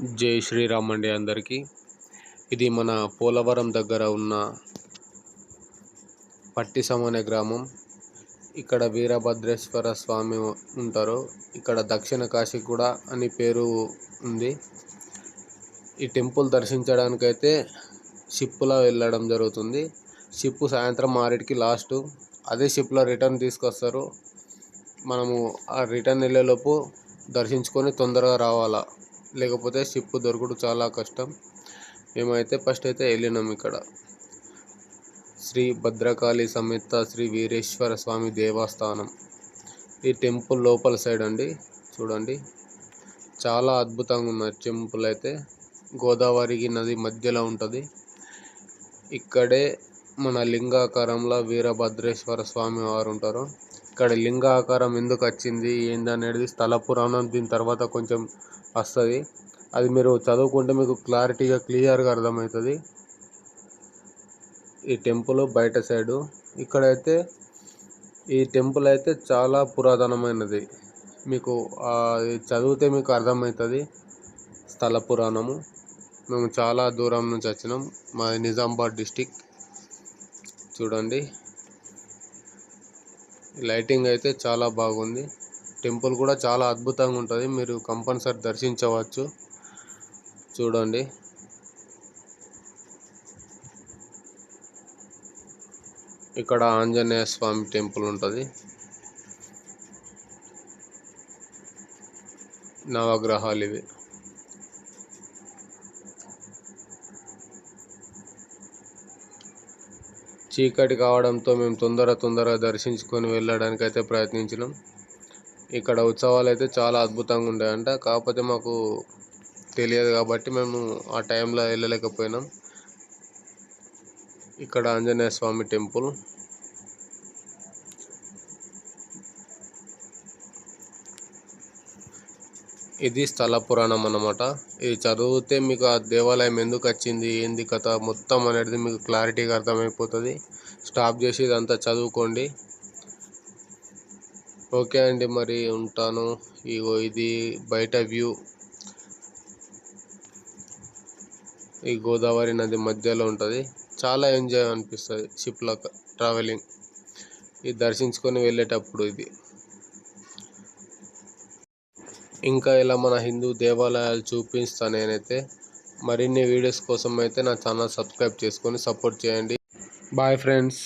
జై శ్రీరామ్ అండి అందరికీ. ఇది మన పోలవరం దగ్గర ఉన్న పట్టిసం అనే గ్రామం. ఇక్కడ వీరభద్రేశ్వర స్వామి ఉంటారు. ఇక్కడ దక్షిణ కాశీ కూడా అని పేరు ఉంది. ఈ టెంపుల్ దర్శించడానికైతే షిప్లో వెళ్ళడం జరుగుతుంది. షిప్ సాయంత్రం ఆరింటికి లాస్ట్. అదే షిప్లో రిటర్న్ తీసుకొస్తారు. మనము ఆ రిటర్న్ వెళ్ళేలోపు దర్శించుకొని తొందరగా రావాలా. లేకపోతే షిప్ దొరకడం చాలా కష్టం. మేమైతే ఫస్ట్ అయితే వెళ్ళినాం ఇక్కడ. శ్రీ భద్రకాళి సమేత శ్రీ వీరేశ్వర స్వామి దేవస్థానం. ఈ టెంపుల్ లోపల సైడ్ అండి. చూడండి. చాలా అద్భుతంగా ఉన్న టెంపుల్ అయితే. గోదావరి నది మధ్యలో ఉంటుంది. ఇక్కడే మన లింగాకారంలో వీరభద్రేశ్వర స్వామి వారు ఉంటారు. ఇక్కడ లింగాకారం ఎందుకు వచ్చింది ఏందనేది స్థల పురాణం దీని తర్వాత కొంచెం వస్తుంది. అది మీరు చదువుకుంటే మీకు క్లారిటీగా క్లియర్గా అర్థమవుతుంది. ఈ టెంపుల్ బయట సైడు. ఇక్కడైతే ఈ టెంపుల్ అయితే చాలా పురాతనమైనది. మీకు చదివితే మీకు అర్థమవుతుంది. స్థల పురాణము. మేము చాలా దూరం నుంచి వచ్చినాం. మాది నిజామాబాద్ డిస్టిక్. చూడండి. లైటింగ్ అయితే చాలా బాగుంది. టెంపుల్ కూడా చాలా అద్భుతంగా ఉంటుంది. మీరు కంపల్సరీ దర్శించవచ్చు. చూడండి. ఇక్కడ ఆంజనేయ స్వామి టెంపుల్ ఉంటుంది. నవగ్రహాలు ఇవి. చీకటి కావడంతో మేము తొందర తొందరగా దర్శించుకొని వెళ్ళడానికి అయితే ప్రయత్నించినాం. ఇక్కడ ఉత్సవాలు అయితే చాలా అద్భుతంగా ఉండేయంట. కాకపోతే మాకు తెలియదు కాబట్టి మేము ఆ టైంలో వెళ్ళలేకపోయినాం. ఇక్కడ ఆంజనేయ స్వామి టెంపుల్. ఇది స్థల పురాణం అన్నమాట. ఇది చదివితే మీకు ఆ దేవాలయం ఎందుకు వచ్చింది ఏంది కథ మొత్తం అనేది మీకు క్లారిటీగా అర్థమైపోతుంది. స్టాప్ చేసి ఇదంతా చదువుకోండి. ఓకే అండి మరి ఉంటాను. ఇగో ఇది బయట వ్యూ. ఈ గోదావరి నది మధ్యలో ఉంటుంది. చాలా ఎంజాయ్ అనిపిస్తుంది షిప్లో ట్రావెలింగ్ ఇది దర్శించుకొని వెళ్ళేటప్పుడు ఇది. ఇంకా ఇలా మన హిందూ దేవాలయాలు చూపిస్తా నేనైతే. మరిన్ని వీడియోస్ కోసం అయితే నా ఛానల్ సబ్స్క్రైబ్ చేసుకొని సపోర్ట్ చేయండి. Bye friends.